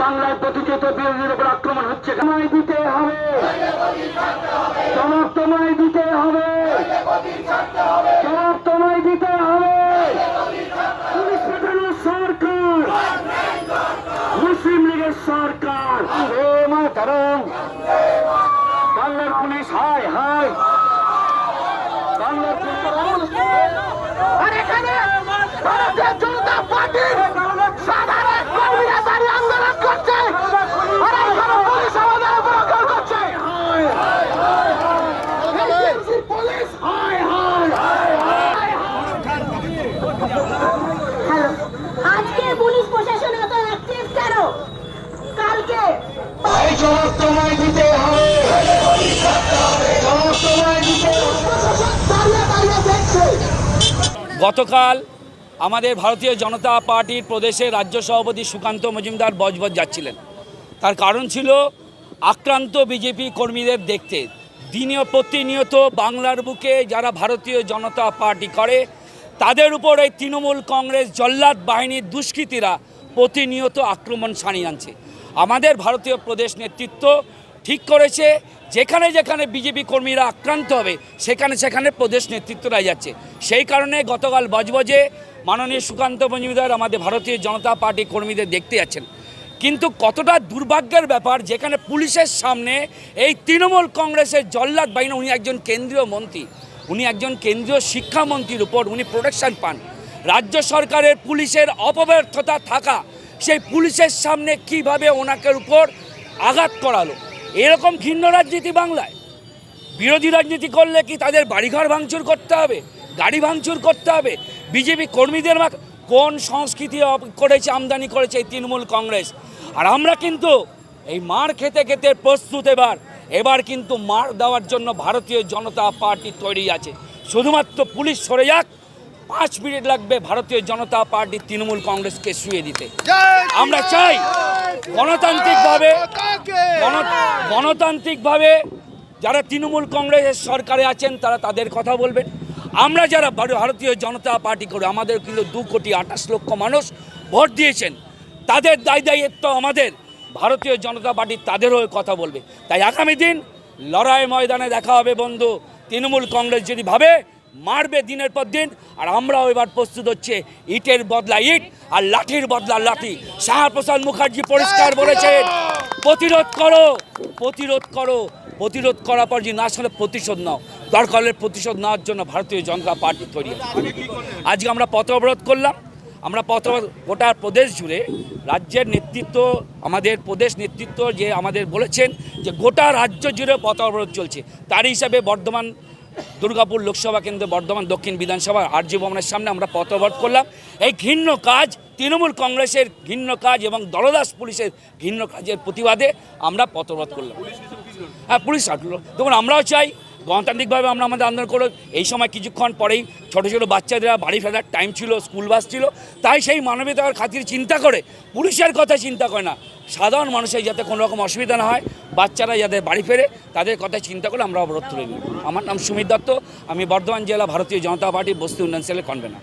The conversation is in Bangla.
বাংলার প্রতিষ্ঠিত বিরোধীদের উপর আক্রমণ হচ্ছে। দিতে হবে। জবাব তোমায় দিতে হবে। জবাব তোমায় দিতে হবে। পুলিশ সরকার। মুসলিম লীগের সরকার। বাংলার পুলিশ হাই বাংলার পুলিশ। গতকাল আমাদের ভারতীয় জনতা পার্টির প্রদেশের রাজ্য সভাপতি সুকান্ত মজুমদার বজবজ যাচ্ছিলেন। তার কারণ ছিল আক্রান্ত বিজেপি কর্মীদের দেখতে। দিনীয় প্রতিনিয়ত বাংলার বুকে যারা ভারতীয় জনতা পার্টি করে, তাদের উপর এই তৃণমূল কংগ্রেস জল্লাদ বাহিনীর দুষ্কৃতীরা প্রতিনিয়ত আক্রমণ সানিয়ে আনছে। আমাদের ভারতীয় প্রদেশ নেতৃত্ব ঠিক করেছে, যেখানে যেখানে বিজেপি কর্মীরা আক্রান্ত হবে, সেখানে সেখানে প্রদেশ নেতৃত্বরা যাচ্ছে। সেই কারণে গতকাল বজবজে মাননীয় সুকান্ত মজুমদার আমাদের ভারতীয় জনতা পার্টি কর্মীদের দেখতে যাচ্ছেন। কিন্তু কতটা দুর্ভাগ্যের ব্যাপার, যেখানে পুলিশের সামনে এই তৃণমূল কংগ্রেসের জল্লাদ বাহিনী, উনি একজন কেন্দ্রীয় মন্ত্রী, উনি একজন কেন্দ্রীয় শিক্ষামন্ত্রীর উপর উনি প্রোটেকশন পান। রাজ্য সরকারের পুলিশের অপব্যর্থতা থাকা, সেই পুলিশের সামনে কীভাবে ওনাকের উপর আঘাত করালো? এরকম ঘৃণ্য রাজনীতি বাংলায়। বিরোধী রাজনীতি করলে কি তাদের বাড়িঘর ভাঙচুর করতে হবে? গাড়ি ভাঙচুর করতে হবে? বিজেপি কর্মীদের মা- কোন সংস্কৃতি করেছে আমদানি করেছে এই তৃণমূল কংগ্রেস? আর আমরা কিন্তু এই মার খেতে খেতে প্রস্তুত এবার। এবার কিন্তু মার দেওয়ার জন্য ভারতীয় জনতা পার্টি তৈরি আছে। শুধুমাত্র পুলিশ সরে যাক পাঁচ মিনিট লাগবে ভারতীয় জনতা পার্টি তৃণমূল কংগ্রেসকে শুয়ে দিতে। আমরা চাই গণতান্ত্রিকভাবে গণ- গণতান্ত্রিকভাবে যারা তৃণমূল কংগ্রেসের সরকারে আছেন, তারা তাদের কথা বলবেন। আমরা যারা ভারতীয় জনতা পার্টি করে, আমাদের কিন্তু দু কোটি আঠাশ লক্ষ মানুষ ভোট দিয়েছেন, তাদের দায় দায়িত্ব আমাদের। ভারতীয় জনতা পার্টি তাদেরও কথা বলবে। তাই আগামী দিন লড়াই ময়দানে দেখা হবে বন্ধু। তৃণমূল কংগ্রেস যদি ভাবে, মারবে দিনের পর দিন। আর আমরাও এবার প্রস্তুত হচ্ছে, ইটের বদলা ইট আর লাঠির বদলা লাঠি। শাহপ্রসাদ মুখার্জি পরিষ্কার বলেছেন প্রতিরোধ করো প্রতিরোধ করো, প্রতিরোধ করার পর যদি না আসলে প্রতিশোধ নাও, দরকার হলে প্রতিশোধ নেওয়ার জন্য ভারতীয় জনতা পার্টি তৈরি আজকে আমরা পথ অবরোধ করলাম। আমরা পথ গোটা প্রদেশ জুড়ে রাজ্যের নেতৃত্ব, আমাদের প্রদেশ নেতৃত্ব যে আমাদের বলেছেন যে গোটা রাজ্য জুড়ে পথ অবরোধ চলছে। তার হিসাবে বর্ধমান দুর্গাপুর লোকসভা কেন্দ্রে বর্ধমান, দক্ষিণ বিধানসভা আরজি ভবনের সামনে আমরা পথ অবরোধ করলাম। এই ঘৃণ্য কাজ তৃণমূল কংগ্রেসের ঘৃণ্য কাজ এবং দলদাস পুলিশের ঘৃণ্য কাজের প্রতিবাদে আমরা পথ অবরোধ করলাম। হ্যাঁ পুলিশ আসলো। দেখুন, আমরাও চাই, গণতান্ত্রিকভাবে আমরা আমাদের আন্দোলন করো এই সময় কিছুক্ষণ পরেই ছোটো ছোটো বাচ্চাদের বাড়ি ফেরার টাইম ছিল স্কুল বাস ছিল। তাই সেই মানবতার খাতির চিন্তা করে পুলিশের কথা চিন্তা করে না। সাধারণ মানুষের যাতে কোনো রকম অসুবিধা না হয় বাচ্চারা যাদের বাড়ি ফেরে, তাদের কথা চিন্তা করে আমরা অবরোধ তুলে নিই আমার নাম সুমিত দত্ত, আমি বর্ধমান জেলা ভারতীয় জনতা পার্টি বস্তি উন্নয়ন সেলের কনভেনার